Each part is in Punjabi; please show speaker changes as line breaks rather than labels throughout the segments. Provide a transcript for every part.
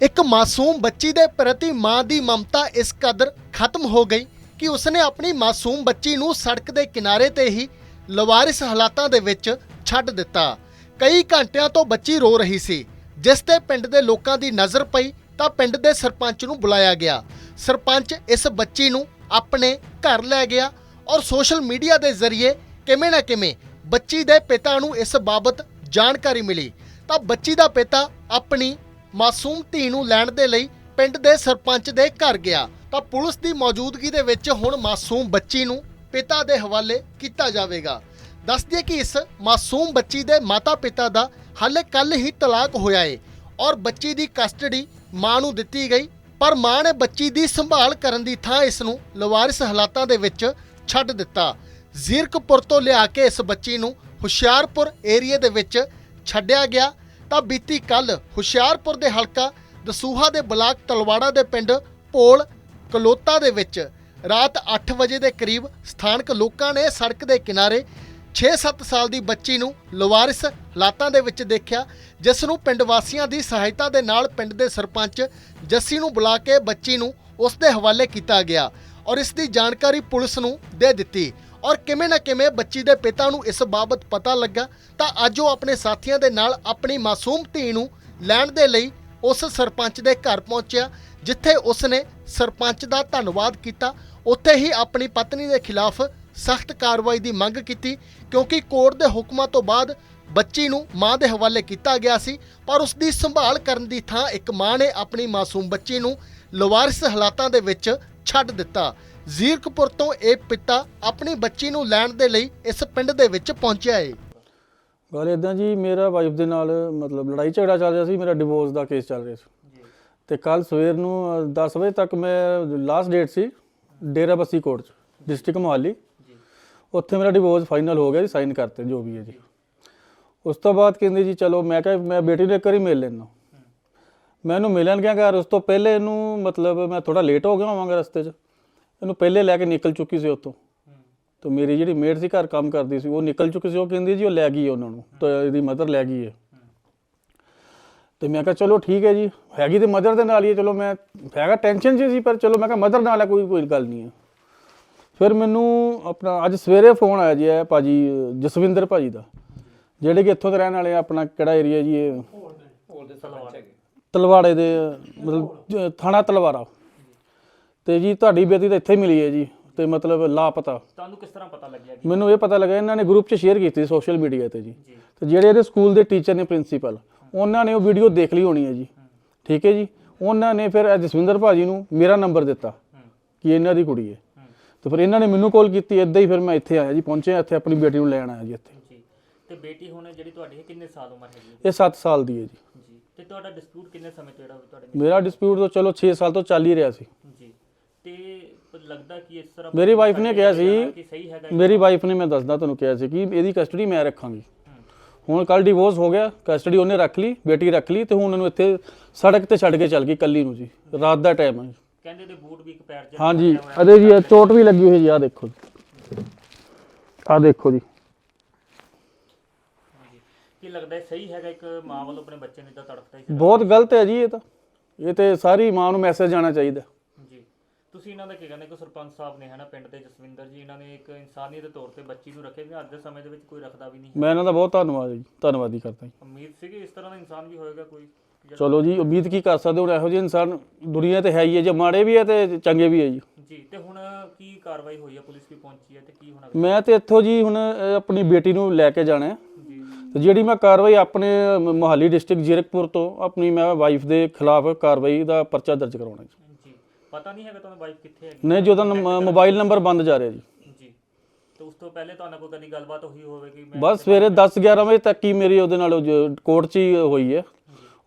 ਇੱਕ ਮਾਸੂਮ ਬੱਚੀ ਦੇ ਪ੍ਰਤੀ ਮਾਂ ਦੀ ਮਮਤਾ ਇਸ ਕਦਰ ਖਤਮ ਹੋ ਗਈ ਕਿ ਉਸਨੇ ਆਪਣੀ ਮਾਸੂਮ ਬੱਚੀ ਨੂੰ ਸੜਕ ਦੇ ਕਿਨਾਰੇ ਤੇ ਹੀ ਲਵਾਰਿਸ ਹਾਲਾਤਾਂ ਦੇ ਵਿੱਚ ਛੱਡ ਦਿੱਤਾ। ਕਈ ਘੰਟਿਆਂ ਤੋਂ ਬੱਚੀ ਰੋ ਰਹੀ ਸੀ। ਜਿਸ ਤੇ ਪਿੰਡ ਦੇ ਲੋਕਾਂ ਦੀ ਨਜ਼ਰ ਪਈ ਤਾਂ ਪਿੰਡ ਦੇ ਸਰਪੰਚ ਨੂੰ ਬੁਲਾਇਆ ਗਿਆ। ਸਰਪੰਚ ਇਸ ਬੱਚੀ ਨੂੰ ਆਪਣੇ ਘਰ ਲੈ ਗਿਆ ਔਰ ਸੋਸ਼ਲ ਮੀਡੀਆ ਦੇ ਜ਼ਰੀਏ ਕਿਵੇਂ ਨਾ ਕਿਵੇਂ ਬੱਚੀ ਦੇ ਪਿਤਾ ਨੂੰ ਇਸ ਬਾਬਤ ਜਾਣਕਾਰੀ ਮਿਲੀ। ਤਾਂ ਬੱਚੀ ਦਾ ਪਿਤਾ ਆਪਣੀ ਮਾਸੂਮ ਧੀ ਨੂੰ ਲੈਣ ਦੇ ਲਈ ਪਿੰਡ ਦੇ ਸਰਪੰਚ ਦੇ ਘਰ ਗਿਆ ਤਾਂ ਪੁਲਿਸ ਦੀ ਮੌਜੂਦਗੀ ਦੇ ਵਿੱਚ ਹੁਣ ਮਾਸੂਮ ਬੱਚੀ ਨੂੰ ਪਿਤਾ ਦੇ ਹਵਾਲੇ ਕੀਤਾ ਜਾਵੇਗਾ। ਦੱਸ ਦਈਏ ਕਿ ਇਸ ਮਾਸੂਮ ਬੱਚੀ ਦੇ ਮਾਤਾ-ਪਿਤਾ ਦਾ ਹਾਲੇ ਕੱਲ ਹੀ ਤਲਾਕ ਹੋਇਆ ਏ ਔਰ ਬੱਚੀ ਦੀ ਕਸਟਡੀ ਮਾਂ ਨੂੰ ਦਿੱਤੀ ਗਈ, ਪਰ ਮਾਂ ਨੇ ਬੱਚੀ ਦੀ ਸੰਭਾਲ ਕਰਨ ਦੀ ਥਾਂ ਇਸ ਨੂੰ ਲਵਾਰਿਸ ਹਾਲਾਤਾਂ ਦੇ ਵਿੱਚ ਛੱਡ ਦਿੱਤਾ। ਜ਼ੀਰਕਪੁਰ ਤੋਂ ਲਿਆ ਕੇ ਇਸ ਬੱਚੀ ਨੂੰ ਹੁਸ਼ਿਆਰਪੁਰ ਏਰੀਏ ਦੇ ਵਿੱਚ ਛੱਡਿਆ ਗਿਆ ਤਾਂ ਬੀਤੀ ਕੱਲ ਹੁਸ਼ਿਆਰਪੁਰ ਦੇ ਹਲਕਾ ਦਸੂਹਾ ਦੇ ਬਲਾਕ ਤਲਵਾੜਾ ਦੇ ਪਿੰਡ ਪੋਲ ਕਲੋਤਾ ਦੇ ਵਿੱਚ ਰਾਤ 8 ਵਜੇ ਦੇ ਕਰੀਬ ਸਥਾਨਕ ਲੋਕਾਂ ਨੇ ਸੜਕ ਦੇ ਕਿਨਾਰੇ 6-7 ਸਾਲ ਦੀ ਬੱਚੀ ਨੂੰ ਲਵਾਰਿਸ ਹਾਲਾਤਾਂ ਦੇ ਵਿੱਚ ਦੇਖਿਆ, ਜਿਸ ਨੂੰ ਪਿੰਡ ਵਾਸੀਆਂ ਦੀ ਸਹਾਇਤਾ ਦੇ ਨਾਲ ਪਿੰਡ ਦੇ ਸਰਪੰਚ ਜੱਸੀ ਨੂੰ ਬੁਲਾ ਕੇ ਬੱਚੀ ਨੂੰ ਉਸ ਦੇ ਹਵਾਲੇ ਕੀਤਾ ਗਿਆ ਔਰ ਇਸ ਦੀ ਜਾਣਕਾਰੀ ਪੁਲਿਸ ਨੂੰ ਦੇ ਦਿੱਤੀ। ਔਰ ਕਿਵੇਂ ਨਾ ਕਿਵੇਂ ਬੱਚੀ ਦੇ ਪਿਤਾ ਨੂੰ ਇਸ ਬਾਬਤ ਪਤਾ ਲੱਗਾ, ਤਾਂ ਅੱਜ ਉਹ ਆਪਣੇ ਸਾਥੀਆਂ ਦੇ ਨਾਲ ਆਪਣੀ ਮਾਸੂਮ ਧੀ ਨੂੰ ਲੈਣ ਦੇ ਲਈ ਉਸ ਸਰਪੰਚ ਦੇ ਘਰ ਪਹੁੰਚਿਆ, ਜਿੱਥੇ ਉਸ ਨੇ ਸਰਪੰਚ ਦਾ ਧੰਨਵਾਦ ਕੀਤਾ। ਉੱਥੇ ਹੀ ਆਪਣੀ ਪਤਨੀ ਦੇ ਖਿਲਾਫ ਸਖਤ ਕਾਰਵਾਈ ਦੀ ਮੰਗ ਕੀਤੀ, ਕਿਉਂਕਿ ਕੋਰਟ ਦੇ ਹੁਕਮਾਂ ਤੋਂ ਬਾਅਦ ਬੱਚੀ ਨੂੰ ਮਾਂ ਦੇ ਹਵਾਲੇ ਕੀਤਾ ਗਿਆ ਸੀ, ਪਰ ਉਸ ਦੀ ਸੰਭਾਲ ਕਰਨ ਦੀ ਥਾਂ ਇੱਕ ਮਾਂ ਨੇ ਆਪਣੀ ਮਾਸੂਮ ਬੱਚੀ ਨੂੰ ਲਵਾਰਿਸ ਹਾਲਾਤਾਂ ਦੇ ਵਿੱਚ ਛੱਡ ਦਿੱਤਾ। ਜ਼ੀਰਕਪੁਰ ਤੋਂ ਇਹ ਪਿਤਾ ਆਪਣੀ ਬੱਚੀ ਨੂੰ ਲੈਣ ਦੇ ਲਈ ਇਸ ਪਿੰਡ ਦੇ ਵਿੱਚ ਪਹੁੰਚਿਆ ਏ।
ਗੱਲ ਇਦਾਂ ਜੀ ਮੇਰਾ ਵਾਈਫ ਦੇ ਨਾਲ ਮਤਲਬ ਲੜਾਈ ਝਗੜਾ ਚੱਲ ਰਿਹਾ ਸੀ ਮੇਰਾ ਡਿਵੋਰਸ ਦਾ ਕੇਸ ਚੱਲ ਰਿਹਾ ਸੀ। ਤੇ ਕੱਲ ਸਵੇਰ ਨੂੰ ਅ, 10 ਵਜੇ ਤੱਕ ਮੈਂ ਲਾਸਟ ਡੇਟ ਸੀ ਡੇਰਾ ਬੱਸੀ ਕੋਰਟ ਚ ਡਿਸਟ੍ਰਿਕਟ ਮੋਹਾਲੀ। ਉੱਥੇ ਮੇਰਾ ਡਿਵੋਰਸ ਫਾਈਨਲ ਹੋ ਗਿਆ ਜੀ ਸਾਈਨ ਕਰਤੇ ਜੋ ਵੀ ਹੈ ਜੀ। ਉਸ ਤੋਂ ਬਾਅਦ ਕਹਿੰਦੇ ਜੀ ਚਲੋ ਮੈਂ ਕਿਹਾ ਮੈਂ ਬੇਟੀ ਨੂੰ ਇੱਕ ਵਾਰੀ ਮਿਲ ਲੈਣਾ ਮੈਂ ਇਹਨੂੰ ਮਿਲਣ ਗਿਆ ਘਰ ਉਸ ਤੋਂ ਪਹਿਲੇ ਇਹਨੂੰ ਮਤਲਬ ਮੈਂ ਥੋੜਾ ਲੇਟ ਹੋ ਗਿਆ ਹੋਵਾਂਗਾ ਰਸਤੇ 'ਚ। ਇਹਨੂੰ ਪਹਿਲੇ ਲੈ ਕੇ ਨਿਕਲ ਚੁੱਕੀ ਸੀ ਉੱਥੋਂ। ਤੇ ਮੇਰੀ ਜਿਹੜੀ ਮੇਡ ਸੀ ਘਰ ਕੰਮ ਕਰਦੀ ਸੀ ਉਹ ਨਿਕਲ ਚੁੱਕੀ ਸੀ। ਉਹ ਕਹਿੰਦੀ ਜੀ ਉਹ ਲੈ ਗਈ ਹੈ ਉਹਨਾਂ ਨੂੰ ਤਾਂ ਇਹਦੀ ਮਦਰ ਲੈ ਗਈ ਹੈ ਤੇ ਮੈਂ ਕਿਹਾ ਚਲੋ ਠੀਕ ਹੈ ਜੀ ਹੈਗੀ ਤੇ ਮਦਰ ਦੇ ਨਾਲ ਹੀ ਹੈ ਚਲੋ ਮੈਂ ਹੈਗਾ ਟੈਨਸ਼ਨ 'ਚ ਸੀ ਪਰ ਚਲੋ ਮੈਂ ਕਿਹਾ ਮਦਰ ਨਾਲ ਹੈ ਕੋਈ ਕੋਈ ਗੱਲ ਨਹੀਂ ਹੈ ਫਿਰ ਮੈਨੂੰ ਆਪਣਾ ਅੱਜ ਸਵੇਰੇ ਫੋਨ ਆਇਆ ਜੀ ਇਹ ਭਾਜੀ ਜਸਵਿੰਦਰ ਭਾਜੀ ਦਾ। ਜਿਹੜੇ ਕਿ ਇੱਥੋਂ ਦੇ ਰਹਿਣ ਵਾਲੇ ਆ ਆਪਣਾ ਕਿਹੜਾ ਏਰੀਆ ਜੀ ਇਹ? ਤਲਵਾੜੇ ਦੇ ਮਤਲਬ ਜ- ਥਾਣਾ ਤਲਵਾੜਾ। ਤੇ ਜੀ ਤੁਹਾਡੀ ਬੇਟੀ ਤਾਂ ਇੱਥੇ ਮਿਲੀ ਹੈ ਜੀ ਤੇ ਮਤਲਬ ਲਾਪਤਾ।
ਤੁਹਾਨੂੰ ਕਿਸ ਤਰ੍ਹਾਂ ਪਤਾ ਲੱਗਿਆ ਜੀ?
ਮੈਨੂੰ ਇਹ ਪਤਾ ਲੱਗਾ ਇਹਨਾਂ ਨੇ ਗਰੁੱਪ 'ਚ ਸ਼ੇਅਰ ਕੀਤੀ ਸੋਸ਼ਲ ਮੀਡੀਆ ਤੇ ਜੀ। ਤੇ ਜਿਹੜੇ ਇਹਦੇ ਸਕੂਲ ਦੇ ਟੀਚਰ ਨੇ ਪ੍ਰਿੰਸੀਪਲ ਉਹਨਾਂ ਨੇ ਉਹ ਵੀਡੀਓ ਦੇਖ ਲਈ ਹੋਣੀ ਹੈ ਜੀ। ਠੀਕ ਹੈ ਜੀ? ਉਹਨਾਂ ਨੇ ਫਿਰ ਜਸਵਿੰਦਰ ਭਾਜੀ ਨੂੰ ਮੇਰਾ ਨੰਬਰ ਦਿੱਤਾ ਕਿ ਇਹਨਾਂ ਦੀ ਕੁੜੀ ਹੈ। ਤੇ ਫਿਰ ਇਹਨਾਂ ਨੇ ਮੈਨੂੰ ਕਾਲ ਕੀਤੀ ਇਦਾਂ ਹੀ ਫਿਰ ਮੈਂ ਇੱਥੇ ਆਇਆ ਜੀ ਪਹੁੰਚਿਆ ਇੱਥੇ ਆਪਣੀ ਬੇਟੀ ਨੂੰ ਲੈਣ ਆਇਆ ਜੀ ਇੱਥੇ।
ਜੀ। ਤੇ ਬੇਟੀ ਹੁਣ ਜਿਹੜੀ ਤੁਹਾਡੀ ਹੈ ਕਿੰਨੇ ਸਾਲ ਉਮਰ ਹੈਗੀ
ਇਹ 7 ਸਾਲ ਦੀ ਹੈ ਜੀ।
ਜੀ। ਤੇ ਤੁਹਾਡਾ ਡਿਸਪਿਊਟ ਕਿੰਨੇ ਸਮੇਂ ਤੋਂ ਜਿਹੜਾ ਤੁਹਾਡੇ
ਮੇਰਾ ਡਿਸਪਿਊਟ ਤਾਂ ਚਲੋ 6 ਸਾਲ ਤੋਂ ਚੱਲ ਹੀ ਰਿਹਾ ਸੀ।
ਜੀ। ਤੇ ਲੱਗਦਾ ਕਿ ਇਸ ਤਰ੍ਹਾਂ
ਮੇਰੀ ਵਾਈਫ ਨੇ ਕਿਹਾ ਸੀ
ਕਿ ਸਹੀ ਹੈਗਾ
ਮੇਰੀ ਵਾਈਫ ਨੇ ਮੈਂ ਦੱਸਦਾ ਤੁਹਾਨੂੰ ਕਿਹਾ ਸੀ ਕਿ ਇਹਦੀ ਕਸਟਡੀ ਮੈਂ ਰੱਖਾਂਗੀ। ਹੁਣ ਕੱਲ ਡਿਵੋਰਸ ਹੋ ਗਿਆ ਕਸਟਡੀ ਉਹਨੇ ਰੱਖ ਲਈ ਬੇਟੀ ਰੱਖ ਲਈ ਤੇ ਹੁਣ ਉਹਨੂੰ ਇੱਥੇ ਸੜਕ ਤੇ ਛੱਡ ਕੇ ਚੱਲ ਗਈ ਕੱਲੀ ਨੂੰ ਜੀ। ਰਾਤ ਦਾ ਟਾਈਮ ਹੈ
ਕਹਿੰਦੇ ਦੇ ਬੂਟ ਵੀ ਇੱਕ ਪੈਰ ਚ
ਹਾਂਜੀ ਅਦੇ ਜੀ ਇਹ ਚੋਟ ਵੀ ਲੱਗੀ ਹੋਈ ਜੀ ਆ ਦੇਖੋ ਆ ਦੇਖੋ ਜੀ।
ਕੀ ਲੱਗਦਾ ਸਹੀ ਹੈਗਾ ਇੱਕ ਮਾਂ ਵੱਲੋਂ ਆਪਣੇ ਬੱਚੇ ਨੂੰ ਇਦਾਂ ਤੜਫਦਾ ਹੀ
ਬਹੁਤ ਗਲਤ ਹੈ ਜੀ ਇਹ ਤਾਂ। ਇਹ ਤੇ ਸਾਰੀ ਮਾਂ ਨੂੰ ਮੈਸੇਜ ਜਾਣਾ ਚਾਹੀਦਾ।
ਤੁਸੀਂ ਇਹਨਾਂ ਦਾ ਕੀ ਕਹਿੰਦੇ ਕਿ ਸਰਪੰਚ ਸਾਹਿਬ ਨੇ ਹੈ ਨਾ ਪਿੰਡ ਦੇ ਜਸਵਿੰਦਰ ਜੀ ਇਹਨਾਂ ਨੇ ਇੱਕ ਇਨਸਾਨੀਅਤ ਦੇ ਤੌਰ ਤੇ ਬੱਚੀ ਨੂੰ ਰੱਖੇ ਵੀ ਅੱਜ ਦੇ ਸਮੇਂ ਦੇ ਵਿੱਚ ਕੋਈ ਰੱਖਦਾ ਵੀ ਨਹੀਂ
ਮੈਂ ਇਹਨਾਂ ਦਾ ਬਹੁਤ ਧੰਨਵਾਦ ਜੀ ਧੰਨਵਾਦੀ ਕਰਦਾ ਜੀ।
ਉਮੀਦ ਸੀ ਕਿ ਇਸ ਤਰ੍ਹਾਂ ਦਾ ਇਨਸਾਨ ਵੀ ਹੋਏਗਾ ਕੋਈ?
ਚਲੋ ਜੀ ਉਮੀਦ ਕੀ ਕਰ ਸਕਦੇ ਹੁਣ ਇਹੋ ਜਿਹੇ ਇਨਸਾਨ ਦੁਨੀਆ ਤੇ ਹੈ ਹੀ ਹੈ ਜੇ ਮਾੜੇ ਵੀ ਹੈ ਤੇ ਚੰਗੇ ਵੀ ਹੈ ਜੀ।
ਜੀ ਤੇ ਹੁਣ ਕੀ ਕਾਰਵਾਈ ਹੋਈ ਹੈ ਪੁਲਿਸ ਵੀ ਪਹੁੰਚੀ ਹੈ ਤੇ ਕੀ ਹੋਣਾ
ਮੈਂ ਤੇ ਇੱਥੋਂ ਜੀ ਹੁਣ ਅਹ, ਆਪਣੀ ਬੇਟੀ ਨੂੰ ਲੈ ਕੇ ਜਾਣਾ ਹੈ।
ਜੀ।
ਤੇ ਜਿਹੜੀ ਮੈਂ ਕਾਰਵਾਈ ਆਪਣੇ ਮ- ਮੋਹਾਲੀ ਡਿਸਟ੍ਰਿਕਟ ਜ਼ੀਰਕਪੁਰ ਤੋਂ ਆਪਣੀ ਮੈਂ ਵਾਈਫ ਦੇ ਖਿਲਾਫ ਕਾਰਵਾਈ ਦਾ ਪਰਚਾ ਦਰਜ ਕਰਾਉਣਾ ਜੀ।
ਪਤਾ ਨਹੀਂ ਹੈਗਾ ਤੁਹਾਨੂੰ ਵਾਈਫ ਕਿੱਥੇ ਹੈਗੀ।
ਨਹੀਂ ਜਿਹਦਾ ਮੋਬਾਈਲ ਨੰਬਰ ਬੰਦ ਜਾ ਰਿਹਾ ਜੀ।
ਜੀ। ਤੇ ਉਸ ਤੋਂ ਪਹਿਲੇ ਤੁਹਾਨੂੰ ਕੋਈ ਕਦੀ ਗੱਲਬਾਤ ਹੋਈ ਹੋਵੇਗੀ ਮੈਂ
ਬਸ ਸਵੇਰੇ 10 11 ਵਜੇ ਤੱਕ ਹੀ ਮੇਰੀ ਉਹਦੇ ਨਾਲ ਕੋਰਟ 'ਚ ਹੀ ਹੋਈ ਹੈ।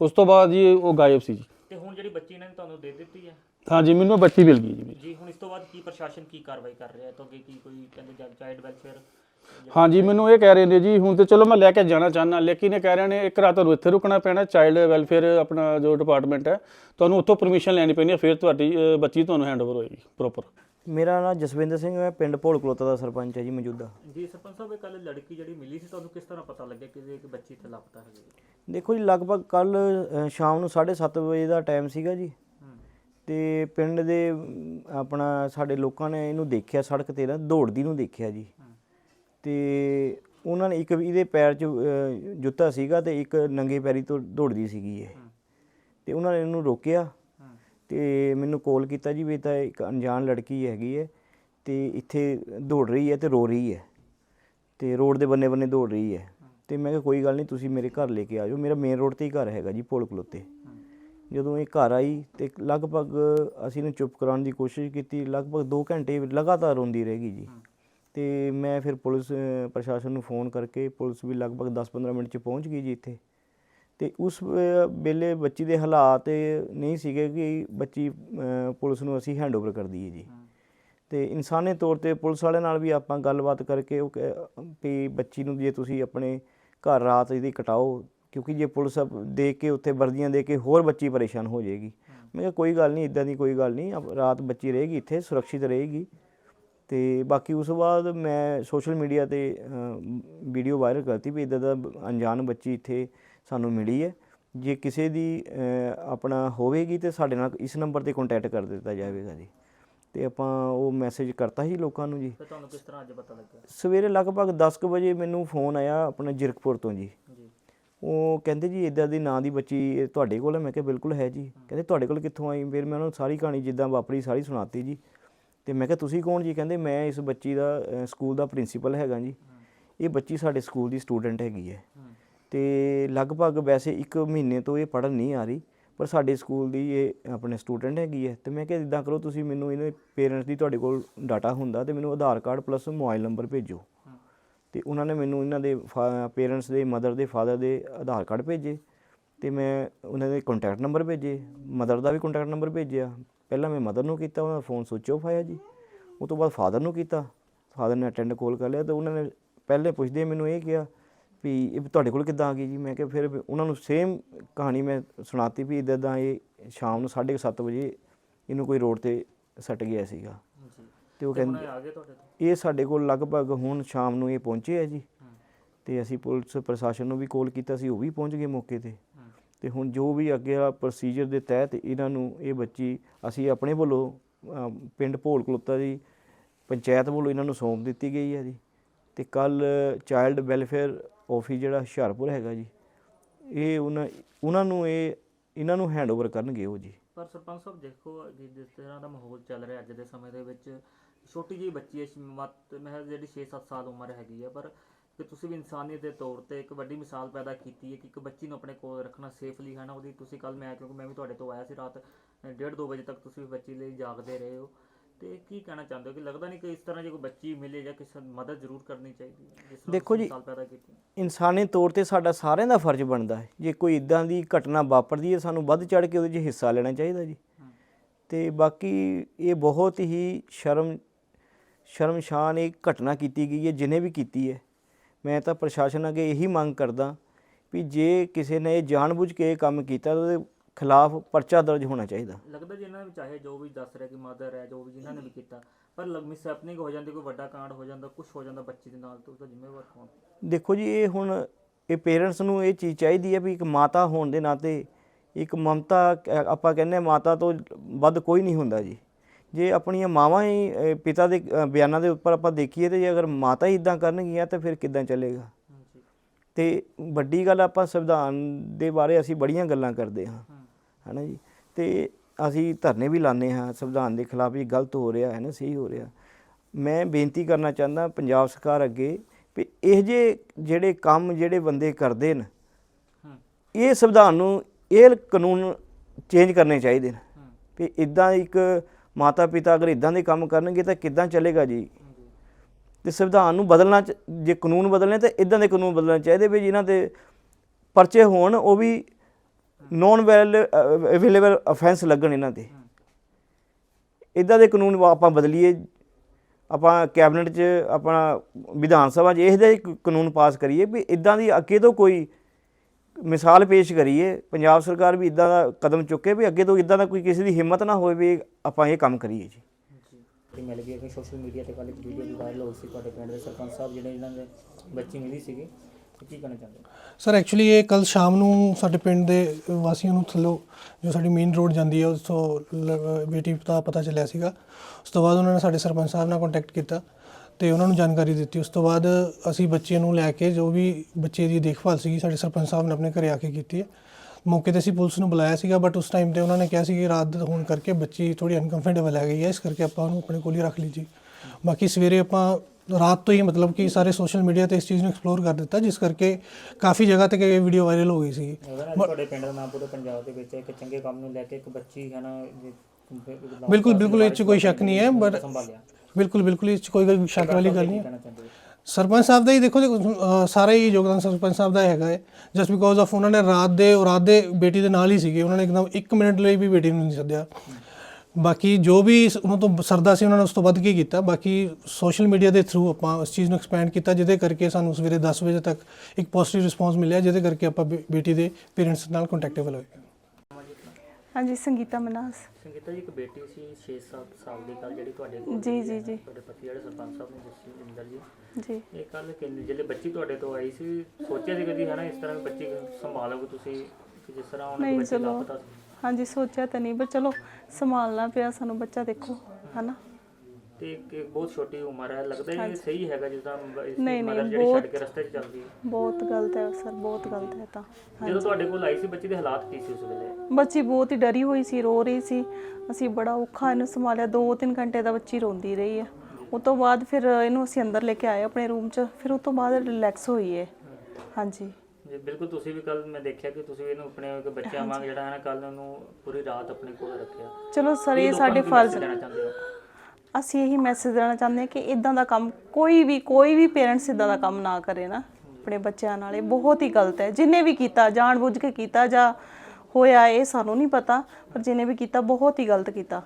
ਉਸ ਤੋਂ ਬਾਅਦ ਜੀ ਉਹ ਗਾਇਬ ਸੀ ਜੀ।
ਤੇ ਹੁਣ ਜਿਹੜੀ ਬੱਚੀ ਇਹਨਾਂ ਨੇ ਤੁਹਾਨੂੰ ਦੇ ਦਿੱਤੀ ਹੈ?
ਹਾਂਜੀ ਮੈਨੂੰ ਉਹ ਬੱਚੀ ਮਿਲ ਗਈ ਜੀ। ਮੇਰੀ।
ਜੀ ਹੁਣ ਇਸ ਤੋਂ ਬਾਅਦ ਕੀ ਪ੍ਰਸ਼ਾਸਨ ਕੀ ਕਾਰਵਾਈ ਕਰ ਰਿਹਾ ਹੈ? ਤੋਂ ਅੱਗੇ ਕੀ ਕੋਈ ਕਹਿੰਦੇ ਚਾਈਲਡ ਵੈਲਫੇਅਰ
ਹਾਂਜੀ ਮੈਨੂੰ ਇਹ ਕਹਿ ਰਹੇ ਨੇ ਜੀ ਹੁਣ ਤੇ ਚਲੋ ਮੈਂ ਲੈ ਕੇ ਜਾਣਾ ਚਾਹਨਾ ਲੇਕਿਨ ਇਹ ਕਹਿ ਰਹੇ ਨੇ ਇੱਕ ਰਾਤ ਤੁਹਾਨੂੰ ਇੱਥੇ ਰੁਕਣਾ ਪੈਣਾ ਚਾਈਲਡ ਵੈਲਫੇਅਰ ਆਪਣਾ ਜੋ ਡਿਪਾਰਟਮੈਂਟ ਹੈ ਤੁਹਾਨੂੰ ਉੱਥੋਂ ਪਰਮਿਸ਼ਨ ਲੈਣੀ ਪੈਣੀ ਹੈ ਫਿਰ ਤੁਹਾਡੀ ਅ, ਬੱਚੀ ਤੁਹਾਨੂੰ ਹੈਂਡਓਵਰ ਹੋਏਗੀ ਪ੍ਰੋਪਰ
ਮੇਰਾ ਨਾਮ ਜਸਵਿੰਦਰ ਸਿੰਘ ਹੈ ਪਿੰਡ ਭੋਲ ਕਲੋਤਾ ਦਾ ਸਰਪੰਚ ਹੈ ਜੀ ਮੌਜੂਦਾ।
ਜੀ ਸਰਪੰਚ ਸਾਹਿਬ ਇਹ ਕੱਲ ਲੜਕੀ ਜਿਹੜੀ ਮਿਲੀ ਸੀ ਤੁਹਾਨੂੰ ਕਿਸ ਤਰ੍ਹਾਂ ਪਤਾ ਲੱਗਿਆ ਕਿ ਇਹ ਇੱਕ ਬੱਚੀ ਤੇ ਲਾਪਤਾ ਹੈਗੀ? ਹੈ?
ਦੇਖੋ ਜੀ ਲਗਭਗ ਕੱਲ ਸ਼ਾਮ ਨੂੰ 7:30 ਵਜੇ ਦਾ ਟਾਈਮ ਸੀਗਾ ਜੀ। ਤੇ ਪਿੰਡ ਦੇ ਅਮ, ਆਪਣਾ ਸਾਡੇ ਲੋਕਾਂ ਨੇ ਇਹਨੂੰ ਦੇਖਿਆ ਸੜਕ ਤੇ ਨਾ ਦੌੜਦੀ ਨੂੰ ਦੇਖਿਆ ਜੀ। ਤੇ ਉਹਨਾਂ ਨੇ ਇੱਕ ਇਹਦੇ ਪੈਰ 'ਚ ਜੁੱਤਾ ਸੀਗਾ ਤੇ ਇੱਕ ਨੰਗੇ ਪੈਰੀ ਤੋਂ ਦੌੜਦੀ ਸੀਗੀ ਇਹ। ਤੇ ਉਹਨਾਂ ਨੇ ਇਹਨੂੰ ਰੋਕਿਆ। ਤੇ ਮੈਨੂੰ ਕਾਲ ਕੀਤਾ ਜੀ ਵੀ ਤਾਂ ਇੱਕ ਅਣਜਾਣ ਲੜਕੀ ਹੈਗੀ ਹੈ ਤੇ ਇੱਥੇ ਦੌੜ ਰਹੀ ਹੈ ਤੇ ਰੋ ਰਹੀ ਹੈ। ਤੇ ਰੋਡ ਦੇ ਬੰਨੇ ਬੰਨੇ ਦੌੜ ਰਹੀ ਹੈ। ਤੇ ਮੈਂ ਕਿਹਾ ਕੋਈ ਗੱਲ ਨਹੀਂ ਤੁਸੀਂ ਮੇਰੇ ਘਰ ਲੈ ਕੇ ਆ ਜਾਓ। ਮੇਰਾ ਮੇਨ ਰੋਡ ਤੇ ਹੀ ਘਰ ਹੈਗਾ ਜੀ ਪੁਲ ਕਲੋਤੇ
ਹੂੰ।
ਜਦੋਂ ਇਹ ਘਰ ਆਈ ਤੇ ਲਗਭਗ ਅਸੀਂ ਇਹਨੂੰ ਚੁੱਪ ਕਰਾਉਣ ਦੀ ਕੋਸ਼ਿਸ਼ ਕੀਤੀ। ਲਗਭਗ 2 ਘੰਟੇ ਲਗਾਤਾਰ ਰੋਂਦੀ ਰਹੇਗੀ ਜੀ। ਤੇ ਮੈਂ ਫਿਰ ਪੁਲਿਸ ਪ੍ਰਸ਼ਾਸਨ ਨੂੰ ਫੋਨ ਕਰਕੇ ਪੁਲਿਸ ਵੀ ਲਗਭਗ 10-15 ਮਿੰਟ ਚ ਪਹੁੰਚ ਗਈ ਜੀ ਇੱਥੇ। ਤੇ ਉਸ ਵੇਲੇ ਬੱਚੀ ਦੇ ਹਾਲਾਤ ਨਹੀਂ ਸੀਗੇ ਕਿ ਬੱਚੀ ਪੁਲਿਸ ਨੂੰ ਅਸੀਂ ਹੈਂਡਓਵਰ ਕਰ ਦਈਏ ਜੀ। ਤੇ ਇਨਸਾਨੀ ਤੌਰ ਤੇ ਪੁਲਿਸ ਵਾਲਿਆਂ ਨਾਲ ਵੀ ਆਪਾਂ ਗੱਲਬਾਤ ਕਰਕੇ ਉਹ ਵੀ ਬੱਚੀ ਨੂੰ ਜੇ ਤੁਸੀਂ ਆਪਣੇ ਘਰ ਰਾਤ ਇਹਦੀ ਕਟਾਓ ਕਿਉਂਕਿ ਜੇ ਪੁਲਿਸ ਦੇਖ ਕੇ ਉੱਥੇ ਵਰਦੀਆਂ ਦੇ ਕੇ ਹੋਰ ਬੱਚੀ ਪਰੇਸ਼ਾਨ ਹੋ ਜਾਏਗੀ। ਮੈਂ ਕਿਹਾ ਕੋਈ ਗੱਲ ਨਹੀਂ ਇਦਾਂ ਦੀ ਕੋਈ ਗੱਲ ਨਹੀਂ ਰਾਤ ਬੱਚੀ ਰਹੇਗੀ ਇੱਥੇ ਸੁਰੱਖਿਤ ਰਹੇਗੀ। ਤੇ ਬਾਕੀ ਉਸ ਤੋਂ ਬਾਅਦ ਮੈਂ ਸੋਸ਼ਲ ਮੀਡੀਆ ਤੇ ਵੀਡੀਓ ਵਾਇਰਲ ਕਰਤੀ ਵੀ ਇਦਾਂ ਦਾ ਅਣਜਾਣ ਬੱਚੀ ਇੱਥੇ ਸਾਨੂੰ ਮਿਲੀ ਹੈ। ਜੇ ਕਿਸੇ ਦੀ ਆਪਣਾ ਹੋਵੇਗੀ ਤੇ ਸਾਡੇ ਨਾਲ ਇਸ ਨੰਬਰ ਤੇ ਕੰਟੈਕਟ ਕਰ ਦਿੱਤਾ ਜਾਵੇਗਾ ਜੀ। ਤੇ ਆਪਾਂ ਉਹ ਮੈਸੇਜ ਕਰਤਾ ਸੀ ਲੋਕਾਂ ਨੂੰ ਜੀ।
ਤੁਹਾਨੂੰ ਕਿਸ ਤਰ੍ਹਾਂ ਅੱਜ ਪਤਾ ਲੱਗਿਆ?
ਸਵੇਰੇ ਲਗਭਗ 10 ਕੁ ਵਜੇ ਮੈਨੂੰ ਫੋਨ ਆਇਆ ਆਪਣਾ ਜਿਰਕਪੁਰ ਤੋਂ ਜੀ। ਉਹ ਕਹਿੰਦੇ ਜੀ ਇਦਾਂ ਦੀ ਨਾਂ ਦੀ ਬੱਚੀ ਤੁਹਾਡੇ ਕੋਲ ਹੈ? ਮੈਂ ਕਿਹਾ ਬਿਲਕੁਲ ਹੈ ਜੀ। ਕਹਿੰਦੇ ਤੁਹਾਡੇ ਕੋਲ ਕਿੱਥੋਂ ਆਈ? ਫਿਰ ਮੈਂ ਉਹਨਾਂ ਨੂੰ ਸਾਰੀ ਕਹਾਣੀ ਜਿੱਦਾਂ ਵਾਪਰੀ ਸਾਰੀ ਸੁਣਾਤੀ ਜੀ। ਤੇ ਮੈਂ ਕਿਹਾ ਤੁਸੀਂ ਕੌਣ ਜੀ? ਕਹਿੰਦੇ ਮੈਂ ਇਸ ਬੱਚੀ ਦਾ ਸਕੂਲ ਦਾ ਪ੍ਰਿੰਸੀਪਲ ਹੈਗਾ ਜੀ। ਇਹ ਬੱਚੀ ਸਾਡੇ ਸਕੂਲ ਦੀ ਸਟੂਡੈਂਟ ਹੈਗੀ ਹੈ। ਤੇ ਲਗਭਗ ਵੈਸੇ 1 ਮਹੀਨੇ ਤੋਂ ਇਹ ਪੜ੍ਹਨ ਨਹੀਂ ਆ ਰਹੀ ਪਰ ਸਾਡੇ ਸਕੂਲ ਦੀ ਇਹ ਆਪਣੇ ਸਟੂਡੈਂਟ ਹੈਗੀ ਹੈ। ਤੇ ਮੈਂ ਕਿਹਾ ਇਦਾਂ ਕਰੋ ਤੁਸੀਂ ਮੈਨੂੰ ਇਹਦੇ ਪੇਰੈਂਟਸ ਦੀ ਤੁਹਾਡੇ ਕੋਲ ਡਾਟਾ ਹੁੰਦਾ ਤੇ ਮੈਨੂੰ Aadhaar card plus mobile number ਭੇਜੋ। ਤੇ ਉਹਨਾਂ ਨੇ ਮੈਨੂੰ ਇਹਨਾਂ ਦੇ ਪੇਰੈਂਟਸ ਦੇ ਮਦਰ ਦੇ ਫਾਦਰ ਦੇ ਆਧਾਰ ਕਾਰਡ ਭੇਜੇ। ਤੇ ਮੈਂ ਉਹਨਾਂ ਦੇ ਕੰਟੈਕਟ ਨੰਬਰ ਭੇਜੇ। ਮਦਰ ਦਾ ਵੀ ਕੰਟੈਕਟ ਨੰਬਰ ਭੇਜਿਆ। ਪਹਿਲਾਂ ਮੈਂ ਮਦਰ ਨੂੰ ਕੀਤਾ ਉਹਨਾਂ ਦਾ ਫੋਨ ਸੁੱਚ ਆਫ ਆਇਆ ਜੀ। ਉਹ ਤੋਂ ਬਾਅਦ ਫਾਦਰ ਨੂੰ ਕੀਤਾ। ਫਾਦਰ ਨੇ ਅਟੈਂਡ ਕਾਲ ਕਰ ਲਿਆ ਤੇ ਉਹਨਾਂ ਨੇ ਪਹਿਲੇ ਪੁੱਛਦੇ ਮੈਨੂੰ ਇਹ ਕਿਹਾ ਵੀ ਇਹ ਤੁਹਾਡੇ ਕੋਲ ਕਿੱਦਾਂ ਆ ਗਈ ਜੀ? ਮੈਂ ਕਿਹਾ ਫਿਰ ਉਹਨਾਂ ਨੂੰ ਸੇਮ ਕਹਾਣੀ ਮੈਂ ਸੁਣਾਤੀ ਵੀ ਇਦਾਂ ਦਾ ਇਹ ਸ਼ਾਮ ਨੂੰ 7:30 ਵਜੇ ਇਹਨੂੰ ਕੋਈ ਰੋਡ ਤੇ ਸੱਟ ਗਿਆ ਸੀਗਾ। ਤੇ ਉਹ ਕਹਿੰਦੇ
ਇਹ
ਸਾਡੇ ਕੋਲ ਲਗਭਗ ਹੁਣ ਸ਼ਾਮ ਨੂੰ ਇਹ ਪਹੁੰਚੇ ਆ ਜੀ। ਤੇ ਅਸੀਂ ਪੁਲਿਸ ਪ੍ਰਸ਼ਾਸਨ ਨੂੰ ਵੀ ਕਾਲ ਕੀਤਾ ਸੀ ਉਹ ਵੀ ਪਹੁੰਚ ਗਏ ਮੌਕੇ ਤੇ। ਤੇ ਹੁਣ ਜੋ ਵੀ ਅੱਗੇ ਆ ਪ੍ਰੋਸੀਜਰ ਦੇ ਤਹਿਤ ਇਹਨਾਂ ਨੂੰ ਇਹ ਬੱਚੀ ਅਸੀਂ ਆਪਣੇ ਵੱਲੋਂ ਪਿੰਡ ਭੋਲ ਕਲੋਤਾ ਦੀ ਪੰਚਾਇਤ ਵੱਲੋਂ ਇਹਨਾਂ ਨੂੰ ਸੌਂਪ ਦਿੱਤੀ ਗਈ ਹੈ ਜੀ। ਤੇ ਕੱਲ ਚਾਈਲਡ ਵੈਲਫੇਅਰ ਆਫਿਸ ਜਿਹੜਾ ਹੁਸ਼ਿਆਰਪੁਰ ਹੈਗਾ ਜੀ, ਇਹ ਉਹਨਾਂ ਉਹਨਾਂ ਨੂੰ ਇਹ, ਇਹਨਾਂ ਨੂੰ ਹੈਂਡਓਵਰ ਕਰਨਗੇ ਉਹ ਜੀ।
ਪਰ ਸਰਪੰਚ ਸਾਹਿਬ ਦੇਖੋ ਜਿਸ ਤਰ੍ਹਾਂ ਦਾ ਮਾਹੌਲ ਚੱਲ ਰਿਹਾ ਅੱਜ ਦੇ ਸਮੇਂ ਦੇ ਵਿੱਚ, ਛੋਟੀ ਜਿਹੀ ਬੱਚੀ ਹੈ, ਸ਼- ਮਤ, ਮੈਂ ਜਿਹੜੀ 6-7 ਸਾਲ ਉਮਰ ਹੈਗੀ ਆ, ਪਰ ਕਿ ਤੁਸੀਂ ਵੀ ਇਨਸਾਨੀਅਤ ਦੇ ਤੌਰ ਤੇ ਇੱਕ ਵੱਡੀ ਮਿਸਾਲ ਪੈਦਾ ਕੀਤੀ ਹੈ ਕਿ ਇੱਕ ਬੱਚੀ ਨੂੰ ਆਪਣੇ ਕੋਲ ਰੱਖਣਾ ਸੇਫਲੀ ਹੈ ਨਾ ਉਹਦੀ ਤੁਸੀਂ ਕੱਲ ਮੈਂ ਕਿਉਂਕਿ ਮੈਂ ਵੀ ਤੁਹਾਡੇ ਤੋਂ ਆਇਆ ਸੀ ਰਾਤ 1:30 ਵਜੇ ਤੱਕ ਤੁਸੀਂ ਵੀ ਬੱਚੀ ਲਈ ਜਾਗਦੇ ਰਹੇ ਹੋ। ਤੇ ਕੀ ਕਹਿਣਾ ਚਾਹੁੰਦੇ ਹੋ ਕਿ ਲੱਗਦਾ ਨਹੀਂ ਕਿ ਇਸ ਤਰ੍ਹਾਂ ਜੇ ਕੋਈ ਬੱਚੀ ਮਿਲੇ ਜਾਂ ਕਿਸੇ ਮਦਦ ਜ਼ਰੂਰ ਕਰਨੀ ਚਾਹੀਦੀ ਹੈ ਜਿਸ ਤਰ੍ਹਾਂ
ਦੇਖੋ ਜੀ,
ਮਿਸਾਲ ਪੈਦਾ ਕੀਤੀ
ਇਨਸਾਨੀ ਤੌਰ ਤੇ ਸਾਡਾ ਸਾਰਿਆਂ ਦਾ ਫਰਜ਼ ਬਣਦਾ ਹੈ। ਜੇ ਕੋਈ ਇਦਾਂ ਦੀ ਘਟਨਾ ਵਾਪਰਦੀ ਹੈ ਸਾਨੂੰ ਵੱਧ ਚੜ ਕੇ ਉਹਦੇ 'ਚ ਹਿੱਸਾ ਲੈਣਾ ਚਾਹੀਦਾ ਜੀ। ਤੇ ਬਾਕੀ ਇਹ ਬਹੁਤ ਹੀ ਸ਼ਰਮ ਸ਼ਰਮਸ਼ਾਨ ਇਹ ਘਟਨਾ ਕੀਤੀ ਗਈ ਹੈ ਜਿਹਨੇ ਵੀ ਕੀਤੀ ਹੈ। ਮੈਂ ਤਾਂ ਪ੍ਰਸ਼ਾਸਨ ਅੱਗੇ ਇਹੀ ਮੰਗ ਕਰਦਾ ਵੀ ਜੇ ਕਿਸੇ ਨੇ ਇਹ ਜਾਣਬੁੱਝ ਕੇ ਇਹ ਕੰਮ ਕੀਤਾ ਤਾਂ ਉਹਦੇ ਖਿਲਾਫ ਪਰਚਾ ਦਰਜ ਹੋਣਾ ਚਾਹੀਦਾ।
ਲੱਗਦਾ ਜੀ ਇਹਨਾਂ ਵਿੱਚ ਚਾਹੇ ਜੋ ਵੀ ਦੱਸ ਰਿਹਾ ਕਿ ਮਦਰ ਹੈ ਜੋ ਵੀ ਜਿਨ੍ਹਾਂ ਨੇ ਵੀ ਕੀਤਾ ਪਰ ਮਿਸ ਹੈਪਨਿੰਗ ਹੋ ਜਾਂਦੀ ਕੋਈ ਵੱਡਾ ਕਾਂਡ ਹੋ ਜਾਂਦਾ ਕੁਝ ਹੋ ਜਾਂਦਾ ਬੱਚੀ ਦੇ ਨਾਲ ਤਾਂ ਉਹਦਾ ਜ਼ਿੰਮੇਵਾਰ ਕੌਣ?
ਦੇਖੋ ਜੀ ਇਹ ਹੁਣ ਇਹ ਪੇਰੈਂਟਸ ਨੂੰ ਇਹ ਚੀਜ਼ ਚਾਹੀਦੀ ਹੈ ਵੀ ਇੱਕ ਮਾਤਾ ਹੋਣ ਦੇ ਨਾਤੇ ਇੱਕ ਮਮਤਾ ਆਪਾਂ ਕਹਿੰਦੇ ਮਾਤਾ ਤੋਂ ਵੱਧ ਕੋਈ ਨਹੀਂ ਹੁੰਦਾ ਜੀ। ਜੇ ਆਪਣੀਆਂ ਮਾਵਾਂ ਹੀ ਪਿਤਾ ਦੇ ਬਿਆਨਾਂ ਦੇ ਉੱਪਰ ਆਪਾਂ ਦੇਖੀਏ ਤੇ ਜੇ ਅਗਰ ਮਾਤਾ ਹੀ ਇਦਾਂ ਕਰਨਗੀਆਂ ਤਾਂ ਫਿਰ ਕਿੱਦਾਂ ਚੱਲੇਗਾ? ਤੇ ਵੱਡੀ ਗੱਲ ਆਪਾਂ ਸੰਵਿਧਾਨ ਦੇ ਬਾਰੇ ਅਸੀਂ ਬੜੀਆਂ ਗੱਲਾਂ ਕਰਦੇ ਹਾਂ। ਹੈਨਾ ਜੀ? ਤੇ ਅਸੀਂ ਧਰਨੇ ਵੀ ਲਾਉਂਦੇ ਹਾਂ ਸੰਵਿਧਾਨ ਦੇ ਖਿਲਾਫ ਇਹ ਗਲਤ ਹੋ ਰਿਹਾ ਹੈ ਨਾ ਸਹੀ ਹੋ ਰਿਹਾ। ਮੈਂ ਬੇਨਤੀ ਕਰਨਾ ਚਾਹੁੰਦਾ ਪੰਜਾਬ ਸਰਕਾਰ ਅੱਗੇ ਵੀ ਇਹ ਜੇ ਜਿਹੜੇ ਕੰਮ ਜਿਹੜੇ ਬੰਦੇ ਕਰਦੇ ਨੇ ਇਹ ਸੰਵਿਧਾਨ ਨੂੰ ਇਹ ਕਾਨੂੰਨ ਚੇਂਜ ਕਰਨੇ ਚਾਹੀਦੇ ਨੇ। ਵੀ ਇਦਾਂ ਇੱਕ ਮਾਤਾ ਪਿਤਾ ਅਗਰ ਇਦਾਂ ਦੇ ਕੰਮ ਕਰਨਗੇ ਤਾਂ ਕਿੱਦਾਂ ਚੱਲੇਗਾ ਜੀ?
ਜੀ
ਤੇ ਸੰਵਿਧਾਨ ਨੂੰ ਬਦਲਣਾ ਚ- ਜੇ ਕਾਨੂੰਨ ਬਦਲਣੇ ਤਾਂ ਇਦਾਂ ਦੇ ਕਾਨੂੰਨ ਬਦਲਣੇ ਚਾਹੀਦੇ ਵੀ ਜਿਨ੍ਹਾਂ ਤੇ ਪਰਚੇ ਹੋਣ, ਉਹ ਵੀ ਨੋਨ ਵੈਲ ਅਵੇਲੇਬਲ ਅਫੈਂਸ ਲੱਗਣ ਇਹਨਾਂ ਤੇ
ਹੂੰ
ਇਦਾਂ ਦੇ ਕਾਨੂੰਨ ਆਪਾਂ ਬਦਲੀਏ, ਆਪਾਂ ਕੈਬਨਿਟ 'ਚ, ਆਪਣਾ ਵਿਧਾਨ ਸਭਾ 'ਚ ਇਹਦੇ ਕਾਨੂੰਨ ਪਾਸ ਕਰੀਏ ਵੀ ਇਦਾਂ ਦੀ ਅੱਗੇ ਤੋਂ ਕੋਈ ਮਿਸਾਲ ਪੇਸ਼ ਕਰੀਏ ਪੰਜਾਬ ਸਰਕਾਰ ਵੀ ਇਦਾਂ ਦਾ ਕਦਮ ਚੁੱਕੇ ਵੀ ਅੱਗੇ ਤੋਂ ਇਦਾਂ ਦਾ ਕੋਈ ਕਿਸੇ ਦੀ ਹਿੰਮਤ ਨਾ ਹੋਵੇ ਵੀ ਆਪਾਂ ਇਹ ਕੰਮ ਕਰੀਏ ਜੀ।
ਜੀ। ਜਿਹੜੀ ਮਿਲ ਗਈ ਕਿ ਸੋਸ਼ਲ ਮੀਡੀਆ ਤੇ ਕੱਲ੍ਹ ਇੱਕ ਵੀਡੀਓ ਵੀ ਵਾਇਰਲ ਹੋ ਸੀ ਤੁਹਾਡੇ ਪਿੰਡ ਦੇ ਸਰਪੰਚ ਸਾਹਿਬ ਜਿਹੜੇ ਇਹਨਾਂ ਦੇ ਬੱਚੀ ਮਿਲੀ ਸੀਗੀ। ਤੇ ਕੀ ਕਹਿਣਾ ਚਾਹੁੰਦੇ?
ਸਰ ਐਕਚੁਅਲੀ ਇਹ ਕੱਲ ਸ਼ਾਮ ਨੂੰ ਸਾਡੇ ਪਿੰਡ ਦੇ ਵਾਸੀਆਂ ਨੂੰ ਥੱਲੋਂ ਜੋ ਸਾਡੀ ਮੇਨ ਰੋਡ ਜਾਂਦੀ ਹੈ ਉਸ ਤੋਂ ਬੇਟੀ ਦਾ ਪਤਾ ਚੱਲਿਆ ਸੀਗਾ। ਉਸ ਤੋਂ ਬਾਅਦ ਉਹਨਾਂ ਨੇ ਸਾਡੇ ਸਰਪੰਚ ਸਾਹਿਬ ਨਾਲ ਕੰਟੈਕਟ ਕੀਤਾ। ਤੇ ਉਹਨਾਂ ਨੂੰ ਜਾਣਕਾਰੀ ਦਿੱਤੀ। ਉਸ ਤੋਂ ਬਾਅਦ ਅਸੀਂ ਬੱਚੇ ਨੂੰ ਲੈ ਕੇ ਜੋ ਵੀ ਬੱਚੇ ਦੀ ਦੇਖਭਾਲ ਸੀਗੀ ਸਾਡੇ ਸਰਪੰਚ ਸਾਹਿਬ ਨੇ ਆਪਣੇ ਘਰੇ ਆ ਕੇ ਕੀਤੀ ਹੈ। ਮੌਕੇ ਤੇ ਅਸੀਂ ਪੁਲਿਸ ਨੂੰ ਬੁਲਾਇਆ ਸੀਗਾ ਬਟ ਉਸ ਟਾਈਮ ਤੇ ਉਹਨਾਂ ਨੇ ਕਿਹਾ ਸੀ ਕਿ ਰਾਤ ਹੋਣ ਕਰਕੇ ਬੱਚੀ ਥੋੜੀ ਅਨਕੰਫਰਟੇਬਲ ਹੈ ਗਈ ਹੈ ਇਸ ਕਰਕੇ ਆਪਾਂ ਉਹਨੂੰ ਆਪਣੇ ਕੋਲ ਹੀ ਰੱਖ ਲਈ ਜੀ। ਬਾਕੀ ਸਵੇਰੇ ਆਪਾਂ ਰਾਤ ਤੋਂ ਹੀ ਮਤਲਬ ਕਿ ਸਾਰੇ ਸੋਸ਼ਲ ਮੀਡੀਆ ਤੇ ਇਸ ਚੀਜ਼ ਨੂੰ ਐਕਸਪਲੋਰ ਕਰ ਦਿੱਤਾ ਜਿਸ ਕਰਕੇ ਕਾਫੀ ਜਗ੍ਹਾ ਤੇ ਇਹ ਵੀਡੀਓ ਵਾਇਰਲ ਹੋ ਗਈ ਸੀ
ਤੁਹਾਡੇ ਪਿੰਡ ਦਾ ਨਾਮ ਪੂਰੇ ਪੰਜਾਬ ਦੇ ਵਿੱਚ ਇੱਕ ਚੰਗੇ ਕੰਮ ਨੂੰ ਲੈ ਕੇ ਇੱਕ ਬੱਚੀ ਹੈ ਨਾ
ਬਿਲਕੁਲ ਬਿਲਕੁਲ ਇਹ 'ਚ ਕੋਈ ਸ਼ੱਕ ਨਹੀਂ ਹੈ ਬਟ ਬਿਲਕੁਲ ਬਿਲਕੁਲ ਇਸ 'ਚ ਕੋਈ ਗੱਲ ਸ਼ੱਕ ਵਾਲੀ ਗੱਲ ਨਹੀਂ ਹੈ? ਸਰਪੰਚ ਸਾਹਿਬ ਦਾ ਹੀ ਦੇਖੋ ਅਹ ਸਾਰਾ ਹੀ ਯੋਗਦਾਨ ਸਰਪੰਚ ਸਾਹਿਬ ਦਾ ਹੈਗਾ ਹੈ। ਜਸਟ ਬਿਕੋਜ਼ ਆਫ ਉਹਨਾਂ ਨੇ ਰਾਤ ਦੇ ਉਹ ਰਾਤ ਦੇ ਬੇਟੀ ਦੇ ਨਾਲ ਹੀ ਸੀਗੇ। ਉਹਨਾਂ ਨੇ ਇੱਕਦਮ 1 ਮਿੰਟ ਲਈ ਵੀ ਬੇਟੀ ਨੂੰ ਨਹੀਂ ਸੱਦਿਆ। ਬਾਕੀ ਜੋ ਵੀ ਉਹਨਾਂ ਤੋਂ ਸਰਦਾ ਸੀ ਉਹਨਾਂ ਨੇ ਉਸ ਤੋਂ ਵੱਧ ਕੀ ਕੀਤਾ? ਬਾਕੀ ਸੋਸ਼ਲ ਮੀਡੀਆ ਦੇ ਥਰੂ ਆਪਾਂ ਉਸ ਚੀਜ਼ ਨੂੰ ਐਕਸਪੈਂਡ ਕੀਤਾ ਜਿਹਦੇ ਕਰਕੇ ਸਾਨੂੰ ਸਵੇਰੇ 10 ਵਜੇ ਤੱਕ ਇੱਕ ਪੋਜ਼ਿਟਿਵ ਰਿਸਪਾਂਸ ਮਿਲਿਆ ਜਿਹਦੇ ਕਰਕੇ ਆਪਾਂ ਬੇਟੀ ਦੇ ਪੇਰੈਂਟਸ ਨਾਲ ਕੰਟੈਕਟੇਬਲ ਹੋਏ।
ਹਾਂਜੀ ਸੰਗੀਤਾ ਮਨਾਸ।
ਸੰਗੀਤਾ ਜੀ ਇੱਕ ਬੇਟੀ ਸੀ 6-7 ਸਾਲ ਦੀ ਕੱਲ ਜਿਹੜੀ ਤੁਹਾਡੇ ਕੋਲ
ਜੀ, ਜੀ, ਜੀ।
ਤੁਹਾਡੇ ਪਤੀ ਜਿਹੜੇ ਸਰਪੰਚ ਸਾਹਿਬ ਨੇ ਦੱਸੀ ਇੰਦਰ ਜੀ।
ਜੀ।
ਇਹ ਕੱਲ ਕਹਿੰਦੇ ਜਿਹੜੇ ਬੱਚੀ ਤੁਹਾਡੇ ਤੋਂ ਆਈ ਸੀ ਸੋਚਿਆ ਸੀ ਕਦੀ ਹੈ ਨਾ ਇਸ ਤਰ੍ਹਾਂ ਬੱਚੀ ਸੰਭਾਲੋਗੇ ਤੁਸੀਂ ਕਿ ਜਿਸ ਤਰ੍ਹਾਂ ਉਹਨਾਂ ਦੀ
ਨਹੀਂ
ਬੱਚੀ
ਚਲੋ।
ਲਾਪਤਾ ਸੀ।
ਹਾਂਜੀ ਸੋਚਿਆ ਤਾਂ ਨਹੀਂ ਪਰ ਚਲੋ ਸੰਭਾਲਣਾ ਪਿਆ ਸਾਨੂੰ ਬੱਚਾ ਦੇਖੋ ਹਨਾ।
ਤੇ ਇੱਕ ਬਹੁਤ ਛੋਟੀ ਉਮਰ ਹੈ ਲੱਗਦਾ ਇਹ ਸਹੀ ਹੈਗਾ ਜਿੱਦਾਂ ਇਸ
ਨਹੀਂ,
ਮਦਰ
ਨਹੀਂ,
ਜਿਹੜੀ ਛੱਡ
ਬਹੁਤ-
ਕੇ ਰਸਤੇ 'ਚ ਚੱਲਦੀ ਹੈ।
ਬਹੁਤ ਗਲਤ ਹੈ ਸਰ ਬਹੁਤ ਗਲਤ ਹੈ ਤਾਂ।
ਜਦੋਂ ਤੁਹਾਡੇ ਕੋਲ ਆਈ ਸੀ ਬੱਚੀ ਦੇ ਹਾਲਾਤ ਕੀ ਸੀ ਉਸ ਵੇਲੇ?
ਬੱਚੀ ਬਹੁਤ ਹੀ ਡਰੀ ਹੋਈ ਸੀ ਰੋ ਰਹੀ ਸੀ। ਅਸੀਂ ਬੜਾ ਔਖਾ ਇਹਨੂੰ ਸੰਭਾਲਿਆ 2-3 ਘੰਟੇ ਦਾ ਬੱਚੀ ਰੋਂਦੀ ਰਹੀ ਹੈ। ਉਸ ਤੋਂ ਬਾਅਦ ਫਿਰ ਇਹਨੂੰ ਅਸੀਂ ਅੰਦਰ ਲੈ ਕੇ ਆਏ ਆਪਣੇ ਰੂਮ 'ਚ ਫਿਰ ਉਸ ਤੋਂ ਬਾਅਦ ਰਿਲੈਕਸ ਹੋਈ ਹੈ ਹਾਂਜੀ।
ਜੀ ਬਿਲਕੁਲ ਤੁਸੀਂ ਵੀ ਕੱਲ ਮੈਂ ਦੇਖਿਆ ਕਿ ਤੁਸੀਂ ਇਹਨੂੰ ਆਪਣੇ ਇੱਕ ਬੱਚਾ ਵਾਂਗ ਜਿਹੜਾ ਹੈ ਨਾ ਕੱਲ ਉਹਨੂੰ ਪੂਰੀ ਰਾਤ ਆਪਣੇ ਕੋਲ ਰੱਖਿਆ।
ਚਲੋ ਸਰ ਇਹ
ਲੋਕਾਂ
ਸਾਡੇ
ਨੂੰ
ਫਰਜ਼
message ਦੇਣਾ ਚਾਹੁੰਦੇ ਹੋ?
ਅਸੀਂ ਇਹੀ ਮੈਸੇਜ ਦੇਣਾ ਚਾਹੁੰਦੇ ਹਾਂ ਕਿ ਇਦਾਂ ਦਾ ਕੰਮ ਕੋਈ ਵੀ ਕੋਈ ਵੀ ਪੇਰੈਂਟਸ ਇਦਾਂ ਦਾ ਕੰਮ ਨਾ ਕਰੇ ਨਾ। ਆਪਣੇ ਬੱਚਿਆਂ ਨਾਲ ਇਹ ਬਹੁਤ ਹੀ ਗਲਤ ਹੈ। ਜਿਨੇ ਵੀ ਕੀਤਾ ਜਾਣਬੁੱਝ ਕੇ ਕੀਤਾ ਜਾਂ ਹੋਇਆ, ਇਹ ਸਾਨੂੰ ਨਹੀਂ ਪਤਾ, ਪਰ ਜਿਨੇ ਵੀ ਕੀਤਾ, ਬਹੁਤ ਹੀ ਗਲਤ ਕੀਤਾ।